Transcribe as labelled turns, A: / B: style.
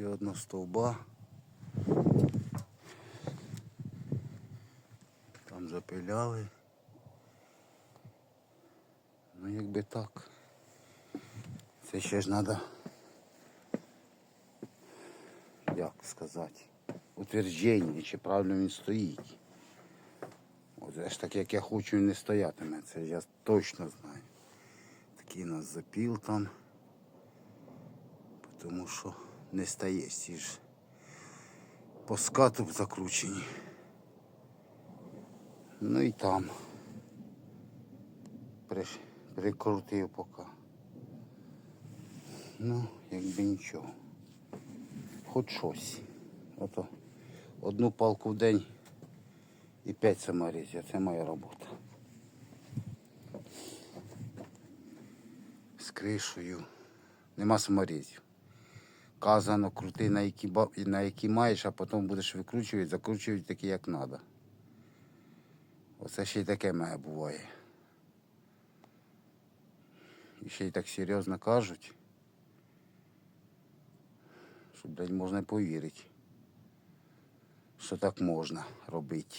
A: Ще одна стовба. Там запиляли. Ну якби так. Це ще ж треба, як сказати, утвердження, чи правильно він стоїть. Оце ж так, як я хочу, він не стоятиме. Це я точно знаю. Такий у нас запіл там. Тому що не стає всі по скату закручені. Ну і там прикрутив поки. Ну, якби нічого. Хоч щось. Ото одну палку в день і п'ять саморізів. Це моя робота. З кришею. Нема саморізів. Казано, крути на які, на які маєш, а потім будеш викручувати, закручувати такі, як треба. Оце ще й таке має буває. І ще й так серйозно кажуть, що, блядь, можна повірити, що так можна робити.